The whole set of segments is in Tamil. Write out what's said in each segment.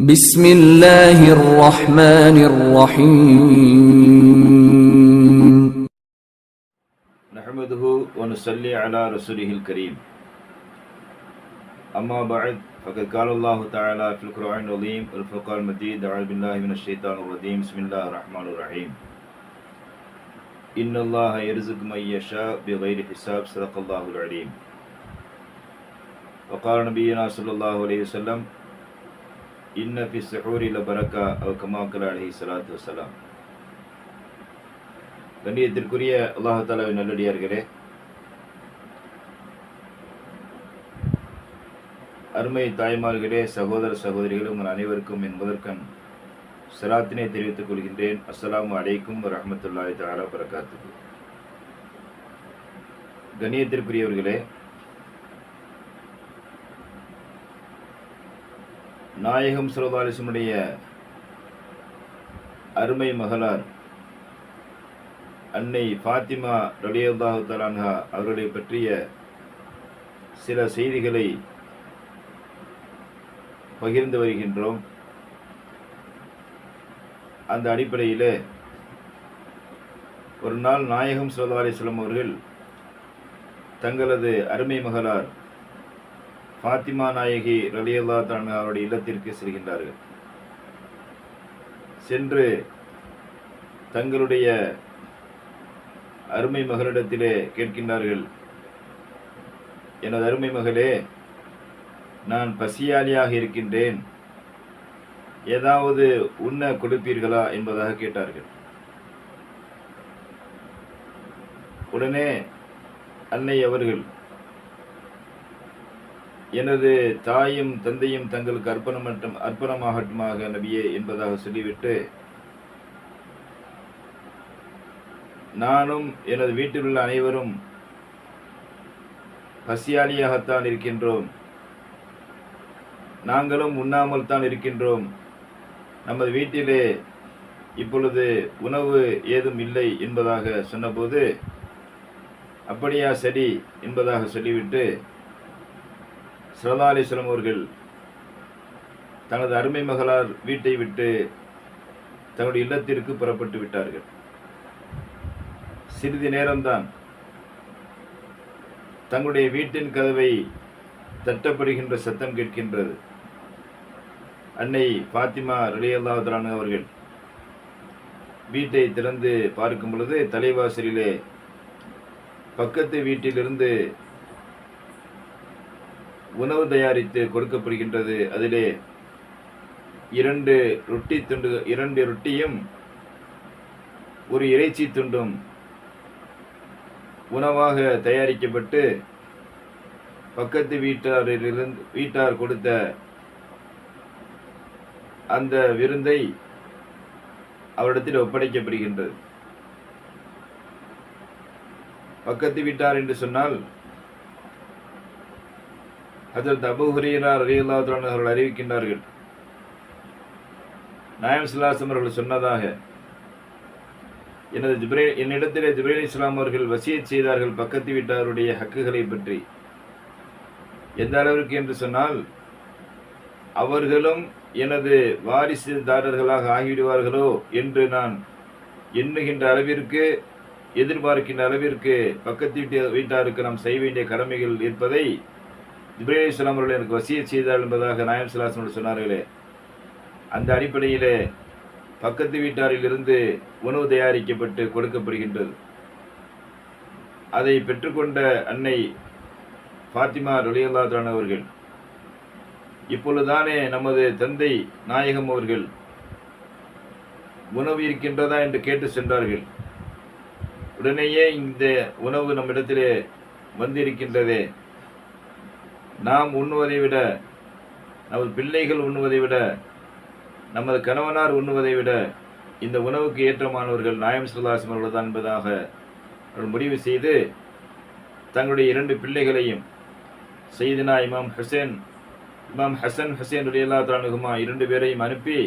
بسم الله الرحمن الرحيم نحمده ونصلي على رسوله الكريم أما بعد فقد قال الله تعالى في القرآن العظيم والفرقان المجيد أعوذ بالله من الشيطان الرجيم بسم الله الرحمن الرحيم إن الله يرزق من يشاء بغير حساب صدق الله العليم وقال نبينا صلى الله عليه وسلم இன்னஃபி சஹூரில் பரக்கா அவ் கமாக்கல் அலஹி சலாத்து வசலாம் கண்ணியத்திற்குரிய அல்லாஹாலாவின் நல்லடியார்களே அருமை தாய்மார்களே சகோதர சகோதரிகளும் உங்கள் அனைவருக்கும் என் முதற்கண் சலாத்தினை தெரிவித்துக் கொள்கின்றேன். அஸ்லாம் அலைக்கும் ரஹமத்துல்லாய் தாலா பரகாத்துக்கு கண்ணியத்திற்குரியவர்களே நாயகம் சுரதாலிசனுடைய அருமை மகளார் அன்னை ஃபாத்திமா ரலியல்லாஹு தலான்ஹா அவர்களை பற்றிய சில செய்திகளை பகிர்ந்து வருகின்றோம். அந்த அடிப்படையில் ஒரு நாள் நாயகம் சல்லா அவர்கள் தங்களது அருமை மகளார் பாத்திமா நாயகி ரலியல்லா தான் அவருடைய இல்லத்திற்கு செல்கின்றார்கள். சென்று தங்களுடைய அருமை மகளிடத்திலே கேட்கின்றார்கள் எனது அருமை மகளே நான் பசியாளியாக இருக்கின்றேன். ஏதாவது உண்ண கொடுப்பீர்களா? என்பதாக கேட்டார்கள். உடனே அன்னை அவர்கள் எனது தாயும் தந்தையும் தங்களுக்கு அர்ப்பணமட்டும் அர்ப்பணமாகட்டுமாக நபியே என்பதாக சொல்லிவிட்டு நானும் எனது வீட்டில் உள்ள அனைவரும் பசியாளியாகத்தான் இருக்கின்றோம். நாங்களும் உண்ணாமல் தான் இருக்கின்றோம். நமது வீட்டிலே இப்பொழுது உணவு ஏதும் இல்லை என்பதாக சொன்னபோது அப்படியா சரி என்பதாக சொல்லிவிட்டு சிரதாலீஸ்வரம் அவர்கள் தனது அருமை மகளார் வீட்டை விட்டு தன்னுடைய இல்லத்திற்கு புறப்பட்டு விட்டார்கள். சிறிது நேரம்தான் தங்களுடைய வீட்டின் கதவை தட்டப்படுகின்ற சத்தம் கேட்கின்றது. அன்னை பாத்திமா ரலியல்லாஹான் அவர்கள் வீட்டை திறந்து பார்க்கும் பொழுது தலைவாசலிலே பக்கத்து வீட்டிலிருந்து உணவு தயாரித்து கொடுக்கப்படுகின்றது. அதிலே இரண்டு ரொட்டி துண்டு இரண்டு ரொட்டியும் ஒரு இறைச்சி துண்டும் உணவாக தயாரிக்கப்பட்டு பக்கத்து வீட்டாரிலிருந்து வீட்டார் கொடுத்த அந்த விருந்தை அவரிடத்தில் ஒப்படைக்கப்படுகின்றது. பக்கத்து வீட்டார் என்று சொன்னால் அதில் அபு ஹுரீரா ரலியல்லாஹு அவர்கள் அறிவிக்கின்றார்கள். நாயம் சுல்லாசம் அவர்கள் சொன்னதாக எனது ஜிப்ரே என்னிடத்திலே ஜிப்ரேல் இஸ்லாம் அவர்கள் வசியத் செய்தார்கள் பக்கத்து வீட்டாருடைய ஹக்குகளை பற்றி. எந்த அளவிற்கு என்று சொன்னால் அவர்களும் எனது வாரிசுதாரர்களாக ஆகிவிடுவார்களோ என்று நான் எண்ணுகின்ற அளவிற்கு எதிர்பார்க்கின்ற அளவிற்கு பக்கத்து வீட்டு வீட்டாருக்கு நாம் செய்ய வேண்டிய கடமைகள் இருப்பதை ஜிப்ரேல் இஸ்லாம் அவர்கள் எனக்கு வசிய செய்தார் என்பதாக நாயம் சிலாசன் சொன்னார்களே. அந்த அடிப்படையிலே பக்கத்து வீட்டாரிலிருந்து உணவு தயாரிக்கப்பட்டு கொடுக்கப்படுகின்றது. அதை பெற்றுக்கொண்ட அன்னை ஃபாத்திமா ரொலியல்லாத்ரான் அவர்கள் இப்பொழுதுதானே நமது தந்தை நாயகம் அவர்கள் உணவு இருக்கின்றதா என்று கேட்டு சென்றார்கள். உடனேயே இந்த உணவு நம்மிடத்திலே வந்திருக்கின்றதே. நாம் உண்ணுவதை விட நமது பிள்ளைகள் உண்ணுவதை விட நமது கணவனார் உண்ணுவதை விட இந்த உணவுக்கு ஏற்றமானவர்கள் நாயம் சுல்லாசம் அவர்கள் தான் என்பதாக அவர்கள் முடிவு செய்து தங்களுடைய இரண்டு பிள்ளைகளையும் செய்தினா இமாம் ஹுசேன் இமாம் ஹசன் ஹுசேன் ரலியல்லா தானுகுமா இரண்டு பேரையும் அனுப்பி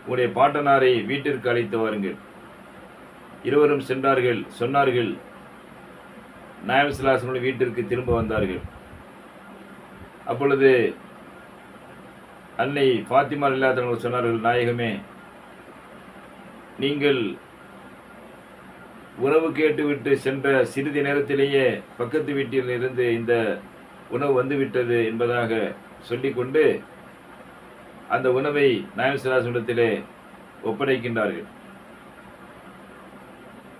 உங்களுடைய பாட்டனாரை வீட்டிற்கு அழைத்து வாருங்கள். இருவரும் சென்றார்கள் சொன்னார்கள் நாயம் சுல்லாசனுடைய வீட்டிற்கு திரும்ப வந்தார்கள். அப்பொழுது அன்னை ஃபாத்திமா இல்லாதவர்கள் சொன்னார்கள் நாயகமே நீங்கள் உணவு கேட்டுவிட்டு சென்ற சிறிது நேரத்திலேயே பக்கத்து வீட்டில் இருந்து இந்த உணவு வந்துவிட்டது என்பதாக சொல்லிக்கொண்டு அந்த உணவை நாயசராசனிடத்திலே ஒப்படைக்கின்றார்கள்.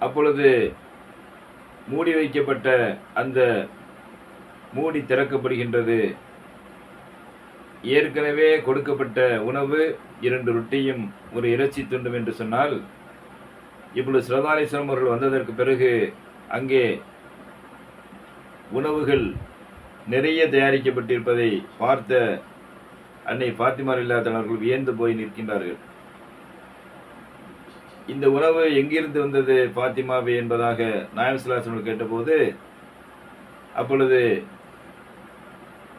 அப்பொழுது மூடி வைக்கப்பட்ட அந்த மூடி திறக்கப்படுகின்றது. ஏற்கனவே கொடுக்கப்பட்ட உணவு இரண்டு ரொட்டியும் ஒரு இறைச்சி துண்டும் என்று சொன்னால் இப்பொழுது சிவகாலேஸ்வரம் அவர்கள் வந்ததற்கு பிறகு அங்கே உணவுகள் நிறைய தயாரிக்கப்பட்டிருப்பதை பார்த்த அன்னை பாத்திமார் இல்லாதவர்கள் வியந்து போய் நிற்கின்றார்கள். இந்த உணவு எங்கிருந்து வந்தது பாத்திமாவே என்பதாக நாயம் சிலாசன் கேட்டபோது அப்பொழுது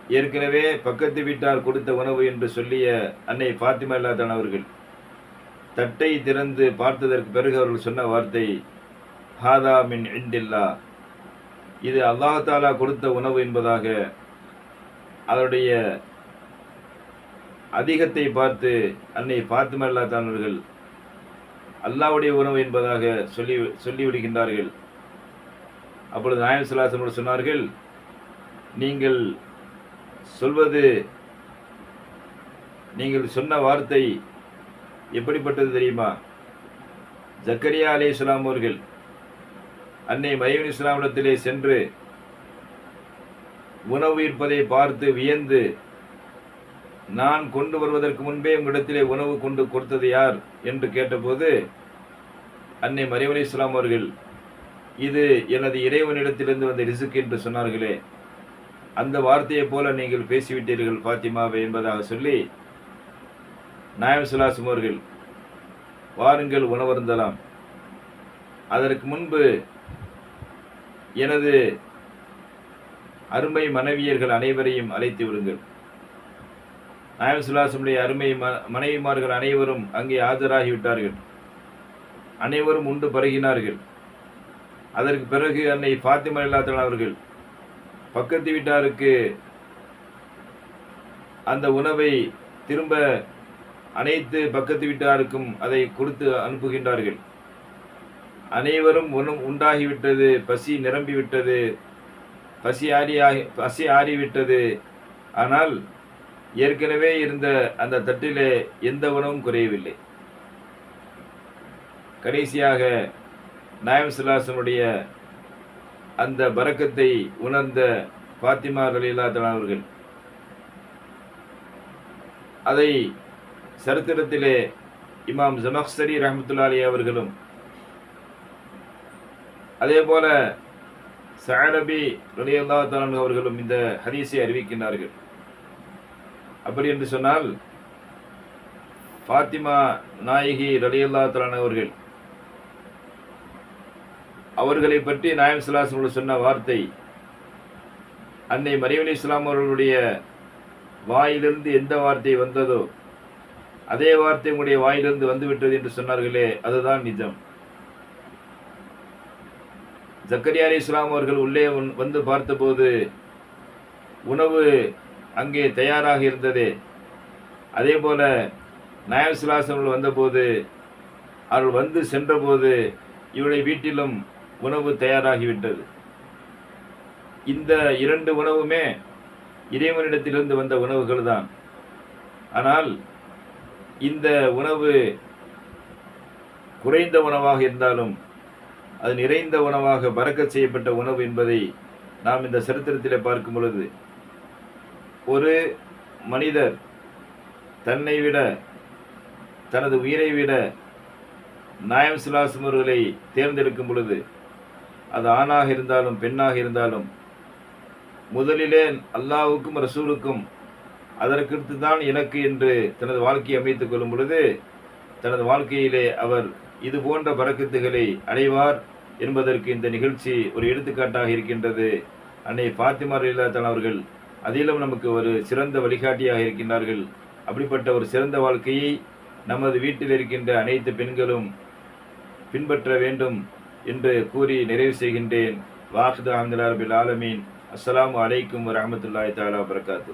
ஏற்கனவே பக்கத்து வீட்டார் கொடுத்த உணவு என்று சொல்லிய அன்னை பாத்திமா இல்லாதான் அவர்கள் தட்டை திறந்து பார்த்ததற்கு பிறகு அவர்கள் சொன்ன வார்த்தை ஹாதா மின் இண்டில்லா. இது அல்லாஹாலா கொடுத்த உணவு என்பதாக அதனுடைய அதிகத்தை பார்த்து அன்னை பாத்திமா இல்லாதான் அவர்கள் அல்லாவுடைய உணவு என்பதாக சொல்லி சொல்லிவிடுகின்றார்கள் அப்பொழுது நாயம் சிலாசனோடு சொன்னார்கள் நீங்கள் சொல்வது நீங்கள் சொன்ன வார்த்தை எப்படிப்பட்டது தெரியுமா? ஜக்கரியா அலி இஸ்லாம் அவர்கள் அன்னை மரியன் இஸ்லாமிடத்திலே சென்று உணவு இருப்பதை பார்த்து வியந்து நான் கொண்டு வருவதற்கு முன்பே உங்களிடத்திலே உணவு கொண்டு கொடுத்தது யார்? என்று கேட்டபோது அன்னை மரியன் இஸ்லாம் அவர்கள் இது எனது இறைவனிடத்திலிருந்து வந்த ரிசுக் என்று சொன்னார்களே. அந்த வார்த்தையைப் போல நீங்கள் பேசிவிட்டீர்கள் பாத்திமாவை என்பதாக சொல்லி நாயம் அவர்கள் வாருங்கள் உணவருந்தலாம். அதற்கு முன்பு எனது அருமை மனைவியர்கள் அனைவரையும் அழைத்து விடுங்கள். நாயம் சுலாசமுடைய அருமை மனைவிமார்கள் அனைவரும் அங்கே ஆஜராகிவிட்டார்கள். அனைவரும் உண்டு பருகினார்கள். அதற்கு பிறகு அன்னை பாத்திமா இல்லாத்தன் அவர்கள் பக்கத்து வீட்டாருக்கு அந்த உணவை திரும்ப அனைத்து பக்கத்து வீட்டாருக்கும் அதை கொடுத்து அனுப்புகின்றார்கள். அனைவரும் உணவு உண்டாகிவிட்டது பசி நிரம்பிவிட்டது பசி ஆறியாகி பசி ஆறிவிட்டது. ஆனால் ஏற்கனவே இருந்த அந்த தட்டிலே எந்த உணவும் குறையவில்லை. கடைசியாக நாயம் சிலாசனுடைய அந்த பறக்கத்தை உணர்ந்த பாத்திமா ரலீலா அவர்கள். அதை சரித்திரத்திலே இமாம் ஜமக்சரி ரஹமத்துல்லாலி அவர்களும் அதே போல சஹலபி ரலி அல்லா தலான் அவர்களும் இந்த ஹதீஸை அறிவிக்கின்றார்கள். அப்படி என்று சொன்னால் ஃபாத்திமா நாயகி ரலியல்லா தலான் அவர்கள் அவர்களை பற்றி நாயம் சுல்லாசனோடு சொன்ன வார்த்தை அன்னை மரியவலி இஸ்லாம் அவர்களுடைய வாயிலிருந்து எந்த வார்த்தை வந்ததோ அதே வார்த்தை உங்களுடைய வாயிலிருந்து வந்துவிட்டது என்று சொன்னார்களே அதுதான் நிஜம். ஜக்கரியா அலி இஸ்லாம் அவர்கள் உள்ளே வந்து பார்த்தபோது உணவு அங்கே தயாராக இருந்ததே. அதே போல நாயம் சுல்லாசன் வந்தபோது அவர்கள் வந்து சென்றபோது இவருடைய வீட்டிலும் உணவு தயாராகிவிட்டது. இந்த இரண்டு உணவுமே இறைவனிடத்திலிருந்து வந்த உணவுகள் தான் ஆனால் இந்த உணவு குறைந்த உணவாக இருந்தாலும் அது நிறைந்த உணவாக பறக்க செய்யப்பட்ட உணவு என்பதை நாம் இந்த சரித்திரத்தில் பார்க்கும் பொழுது ஒரு மனிதர் தன்னை விட தனது உயிரை விட நாயம் சுலாசம் தேர்ந்தெடுக்கும் பொழுது அது ஆணாக இருந்தாலும் பெண்ணாக இருந்தாலும் முதலிலே அல்லாவுக்கும் ரசூலுக்கும் அதற்கடுத்து தான் எனக்கு என்று தனது வாழ்க்கையை அமைத்துக் கொள்ளும் பொழுது தனது வாழ்க்கையிலே அவர் இது போன்ற பறக்கத்துகளை அடைவார் என்பதற்கு இந்த நிகழ்ச்சி ஒரு எடுத்துக்காட்டாக இருக்கின்றது. அன்னை பாத்திமா இல்லாதன் அவர்கள் அதிலும் நமக்கு ஒரு சிறந்த வழிகாட்டியாக இருக்கின்றார்கள். அப்படிப்பட்ட ஒரு சிறந்த வாழ்க்கையை நமது வீட்டில் இருக்கின்ற அனைத்து பெண்களும் பின்பற்ற வேண்டும். என்று கூறி நிறைவு செய்கின்றேன். வாஹித் அஹமதுல்லா ரபில் ஆலமீன். அஸ்லாம் அலைக்கும் வரமத்துல்லாய் தாலா வரகாத்து